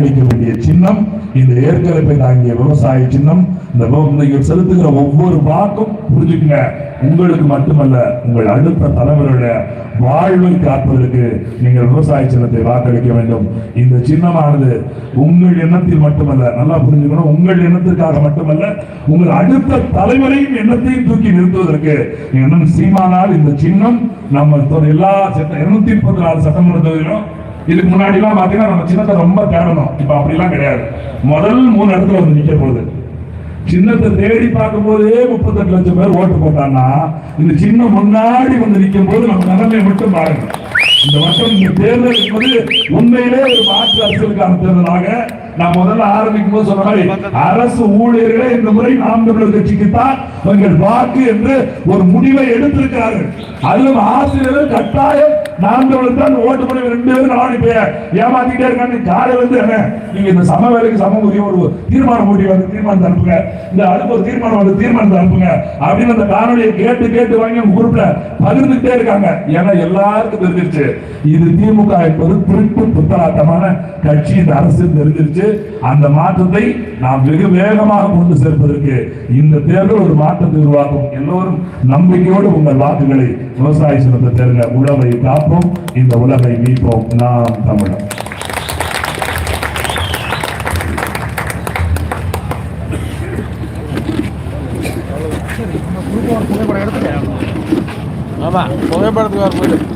அளிக்க வேண்டிய சின்னம் இந்த ஏற்கனவே தாங்கிய விவசாய சின்னம் இந்த நீங்கள் செலுத்துகிற ஒவ்வொரு வாக்கும் புரிஞ்சுக்கங்க. உங்களுக்கு மட்டுமல்ல உங்கள் அடுத்த தலைவருடைய வாழ்வை காப்பதற்கு நீங்கள் விவசாய சின்னத்தை வாக்களிக்க வேண்டும். இந்த சின்னமானது உங்கள் எண்ணத்தில் மட்டுமல்ல நல்லா புரிஞ்சுக்கணும் உங்கள் எண்ணத்திற்காக மட்டுமல்ல உங்கள் அடுத்த தலைவரையும் எண்ணத்தையும் தூக்கி நிறுத்துவதற்கு இன்னும் சீமானால் இந்த சின்னம் நம்ம எல்லா சட்ட இருநூத்தி முப்பத்தி நாலு சட்டமன்ற தொகுதியிலும் இதுக்கு முன்னாடி எல்லாம் பாத்தீங்கன்னா நம்ம சின்னத்தை ரொம்ப தேடணும். இப்ப அப்படிலாம் கிடையாது. முதல் மூணு இடத்துல வந்து நிக்க போகுது. சின்னத்தை தேடி பார்க்கும் போதே முப்பத்தெட்டு லட்சம் பேர் ஓட்டு போட்டான்னா இந்த சின்னம் முன்னாடி வந்து நிற்கும் போது நம்ம நிலைமை மட்டும் பாருங்க இந்த வருஷம் இந்த தேர்தல் என்பது உண்மையிலே ஒரு மாற்று அரசியலுக்கான தேர்தலாக நான் முதல்ல ஆரம்பிக்கும் போது சொன்ன மாதிரி அரசு ஊழியர்களே இந்த முறை நாம் தமிழர் கட்சிக்கு தான் எங்கள் வாக்கு என்று ஒரு முடிவை எடுத்திருக்கிறார்கள். அதிலும் ஆசிரியர்கள் கட்டாயம் நாம் தமிழர் தான் ஓட்டு பண்ணி ரெண்டு பேரும் நாலு பேர் ஏமாத்திட்டே இருக்காங்க. காலையில இருந்து என்ன? நீங்க இந்த சம வேலைக்கு சம உரிய ஒரு தீர்மானம் போட்டி வந்து தீர்மானம் அனுப்புங்க இந்த அடுப்பு ஒரு தீர்மானம் வந்து தீர்மானத்தை அனுப்புங்க அப்படின்னு அந்த காணொலியை கேட்டு கேட்டு வாங்கி உங்க குரூப்ல பகிர்ந்துட்டே இருக்காங்க. ஏன்னா எல்லாருக்கும் தெரிஞ்சிருச்சு. இது திமுக என்பது திருட்டு புத்தலாட்டமான கட்சி இந்த அரசு தெரிஞ்சிருச்சு. அந்த மாற்றத்தை நாம் வெகு வேகமாக கொண்டு சேர்ப்பதற்கு இந்த தேர்தல் ஒரு மாற்றத்தை உருவாக்கும் எல்லோரும் நம்பிக்கையோடு உங்கள் வாக்குகளை விவசாய சின்னத்தை தேர்ந்த உழவை காப்போம் இந்த உலகை மீட்போம். நாம் தமிழர். ஆமாம் புகைப்படத்துக்கு வர போயிட்டு